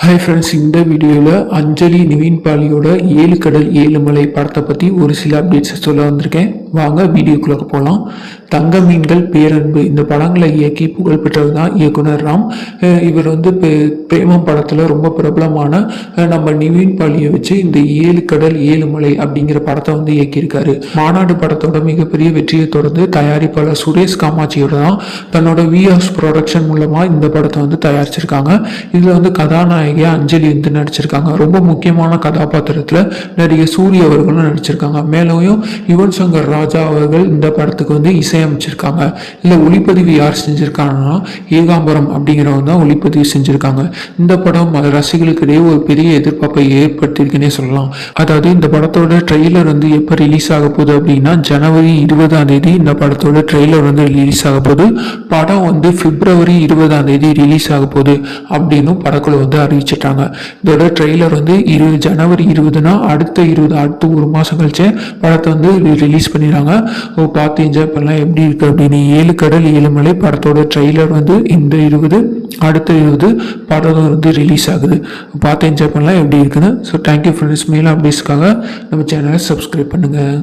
Hi friends இந்த வீடியோவில் அஞ்சலி நிவின் பாலியோட ஏழு கடல் ஏழு மலை படத்தை பற்றி ஒரு சில அப்டேட்ஸை சொல்ல வந்திருக்கேன். வாங்க வீடியோக்குள்ளே போகலாம் தங்க மீன்கள் பேரன்பு இந்த படங்களை இயக்கி புகழ்பெற்றவர் தான் இயக்குனர் ராம். இவர் வந்து பிரேமம் படத்தில் ரொம்ப பிரபலமான நம்ம நிவின் பாலியை வச்சு இந்த ஏழு கடல் ஏழு மலை அப்படிங்கிற படத்தை வந்து இயக்கியிருக்காரு. மாநாடு படத்தோட மிகப்பெரிய வெற்றியை தொடர்ந்து தயாரிப்பாளர் சுரேஷ் காமாட்சியோட தான் தன்னோட விஆர்ஸ் ப்ரொடக்ஷன் மூலமாக இந்த படத்தை வந்து தயாரிச்சிருக்காங்க. இதில் வந்து கதாநாயகி அஞ்சலி வந்து நடிச்சிருக்காங்க. ரொம்ப முக்கியமான கதாபாத்திரத்தில் நடிகை சூரிய அவர்களும் நடிச்சிருக்காங்க. மேலும் யுவன் சங்கர் ராஜா அவர்கள் இந்த படத்துக்கு வந்து இசை இசையமைச்சிருக்காங்க இல்லை ஒளிப்பதிவு யார் செஞ்சிருக்காங்கன்னா ஏகாம்பரம் அப்படிங்கிறவங்க தான் ஒளிப்பதிவு செஞ்சிருக்காங்க. இந்த படம் ரசிகர்களுக்கிடையே ஒரு பெரிய எதிர்பார்ப்பை ஏற்படுத்தியிருக்குன்னே சொல்லலாம். அதாவது இந்த படத்தோட ட்ரெய்லர் வந்து எப்போ ரிலீஸ் ஆக போகுது அப்படின்னா ஜனவரி இருபதாம் தேதி இந்த படத்தோட ட்ரெய்லர் வந்து ரிலீஸ் ஆக போகுது. படம் வந்து பிப்ரவரி இருபதாம் தேதி ரிலீஸ் ஆக போகுது அப்படின்னு படக்குழு வந்து அறிவிச்சிட்டாங்க. இதோட ட்ரெய்லர் வந்து இரு ஜனவரி இருபதுனா அடுத்த இருபது அடுத்த ஒரு மாதம் கழிச்சு படத்தை வந்து ரிலீஸ் பண்ணிடுறாங்க. ஓ பார்த்து என்ஜாய் பண்ணலாம். எப்படி இருக்கு அப்படின்னு ஏழு கடல் ஏழு மலை படத்தோட ட்ரெய்லர் வந்து இந்த இருபது அடுத்த இருபது படம் வந்து ரிலீஸ் ஆகுது. பார்த்து என்ஜாய் பண்ணலாம் எப்படி இருக்குன்னு. ஸோ தேங்க்யூ ஃப்ரெண்ட்ஸ் மேலும் அப்டேட்ஸ்க்காக நம்ம சேனலை சப்ஸ்கிரைப் பண்ணுங்கள்